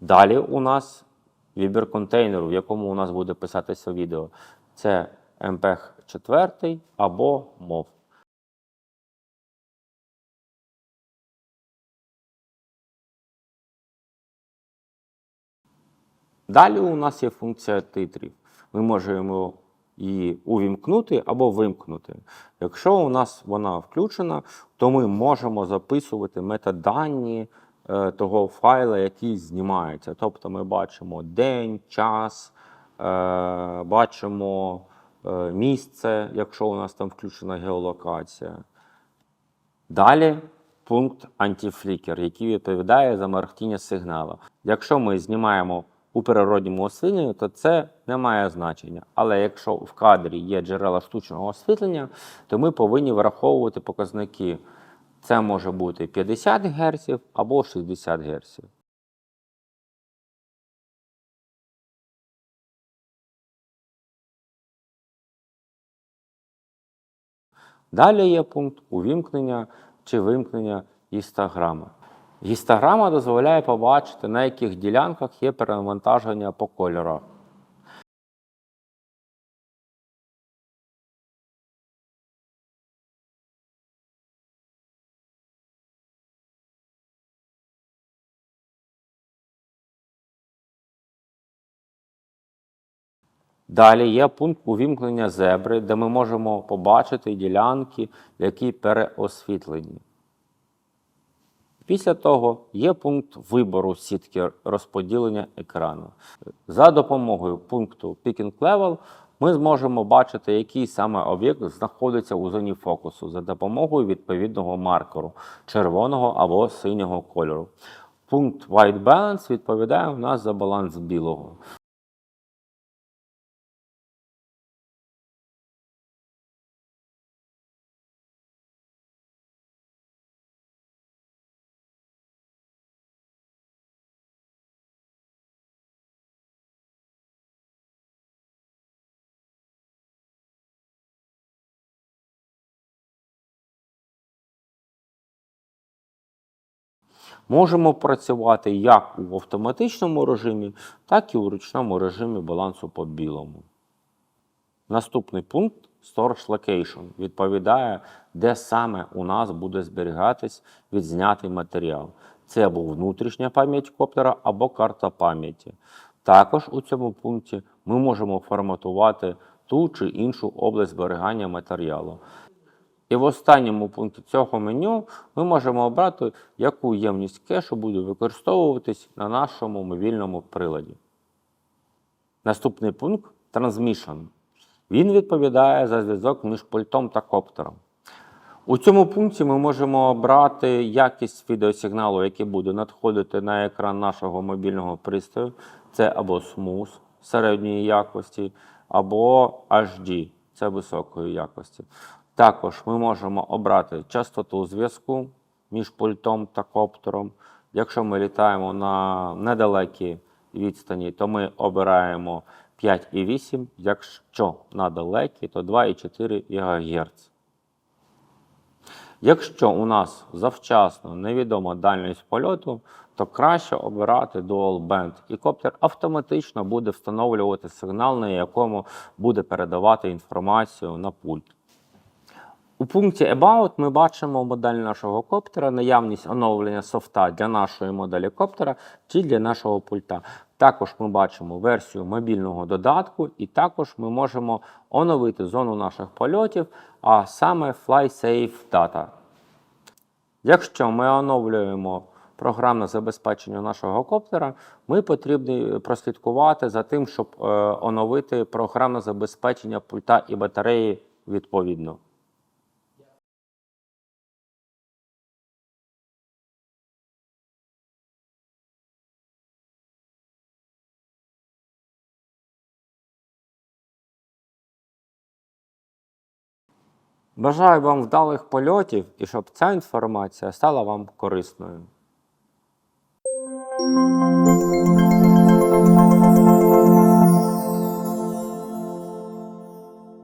Далі у нас вибір контейнеру, в якому у нас буде писатися відео. Це MPEG 4 або MOV. Далі у нас є функція титрів. Ми можемо її увімкнути або вимкнути. Якщо у нас вона включена, то ми можемо записувати метадані е, того файла, який знімається. Тобто ми бачимо день, час, е, бачимо е, місце, якщо у нас там включена геолокація. Далі пункт антифлікер, який відповідає за мерехтіння сигналу. Якщо ми знімаємо у природньому освітленні, то це не має значення. Але якщо в кадрі є джерела штучного освітлення, то ми повинні враховувати показники. Це може бути 50 Гц або 60 Гц. Далі є пункт увімкнення чи вимкнення гістограми. Гістограма дозволяє побачити, на яких ділянках є перевантаження по кольору. Далі є пункт увімкнення зебри, де ми можемо побачити ділянки, які переосвітлені. Після того є пункт вибору сітки розподілення екрану. За допомогою пункту Picking Level ми зможемо бачити, який саме об'єкт знаходиться у зоні фокусу за допомогою відповідного маркеру червоного або синього кольору. Пункт White Balance відповідає у нас за баланс білого. Можемо працювати як у автоматичному режимі, так і у ручному режимі балансу по білому. Наступний пункт Storage Location відповідає, де саме у нас буде зберігатись відзнятий матеріал. Це або внутрішня пам'ять коптера, або карта пам'яті. Також у цьому пункті ми можемо форматувати ту чи іншу область зберігання матеріалу. І в останньому пункті цього меню ми можемо обрати, яку ємність кешу буде використовуватись на нашому мобільному приладі. Наступний пункт Transmission. Він відповідає за зв'язок між пультом та коптером. У цьому пункті ми можемо обрати якість відеосигналу, який буде надходити на екран нашого мобільного пристрою. Це або Smooth середньої якості, або HD це високої якості. Також ми можемо обрати частоту зв'язку між пультом та коптером. Якщо ми літаємо на недалекій відстані, то ми обираємо 5,8, якщо на далекій, то 2,4 ГГц. Якщо у нас завчасно невідома дальність польоту, то краще обирати Dual Band, і коптер автоматично буде встановлювати сигнал, на якому буде передавати інформацію на пульт. У пункті About ми бачимо модель нашого коптера, наявність оновлення софта для нашої моделі коптера чи для нашого пульта. Також ми бачимо версію мобільного додатку, і також ми можемо оновити зону наших польотів, а саме FlySafe Data. Якщо ми оновлюємо програмне забезпечення нашого коптера, ми потрібно прослідкувати за тим, щоб е, оновити програмне забезпечення пульта і батареї відповідно. Бажаю вам вдалих польотів і щоб ця інформація стала вам корисною.